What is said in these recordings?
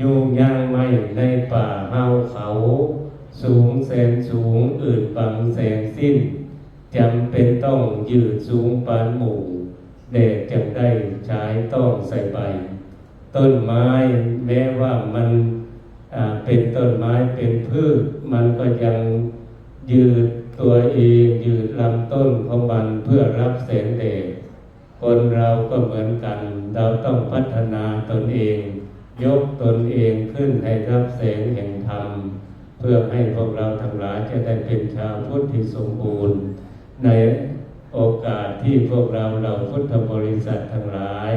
ยุ่งย่างไม่ในป่าเฮาเขา สูงแสนสูงอืดบังแสงสิ้นจำเป็นต้องยืดสูงปานหมู่แดดจังได้ใช้ต้องใส่ใบ ต้นไม้แม้ว่ามันเป็นต้นไม้เป็นพืช มันก็ยังยืดตัวเองยืดลำต้นของมันเพื่อรับแสงแดดคนเราก็เหมือนกัน เราต้องพัฒนาตนเอง ยกตนเองขึ้นให้รับแสงแห่งธรรม เพื่อให้พวกเราทั้งหลายจะได้เป็นชาวพุทธที่สมบูรณ์ ในโอกาสที่พวกเราเราพุทธบริษัททั้งหลาย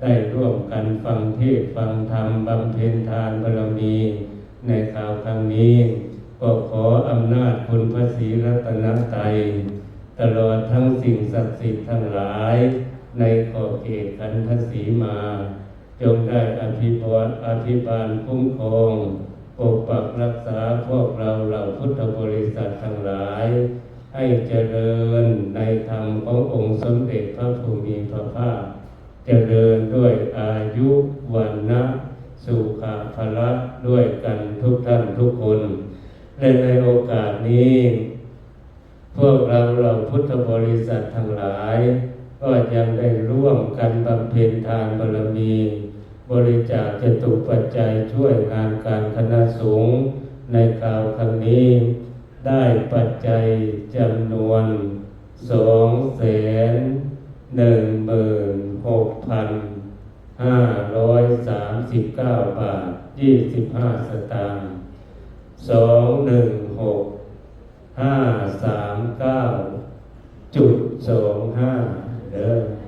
ได้ร่วมกันฟังเทศฟังธรรมบำเพ็ญทานบารมีในคราวครั้งนี้ก็ขออำนาจคุณพระศรีรัตนตรัยตลอดทั้งสิ่งศักดิ์สิทธิ์ทั้งหลาย ในขอบเขตขันธสีมา จงได้อภิบาลอภิบาลคุ้มครองปกปักรักษาพวกเราเหล่าพุทธบริษัททั้งหลาย ให้เจริญในธรรมขององค์สมเด็จพระภูมิพระภาคเจริญด้วยอายุวันนะสุขภละด้วยกันทุกท่านทุกคนและในโอกาสนี้ พวกเราเราพุทธบริษัททั้งหลาย ก็ยังได้ร่วมกันบำเพ็ญทานบารมี บริจาคจตุปัจจัยช่วยงานการคณะสงฆ์ในคราวครั้งนี้ ได้ปัจจัยจำนวนสองแสนหนึ่งหมื่นหกพันห้าร้อยสามสิบเก้าบาทยี่สิบห้าสตางค์สองหนึ่งหกห้าสามเก้าจุดสองห้า เด้อ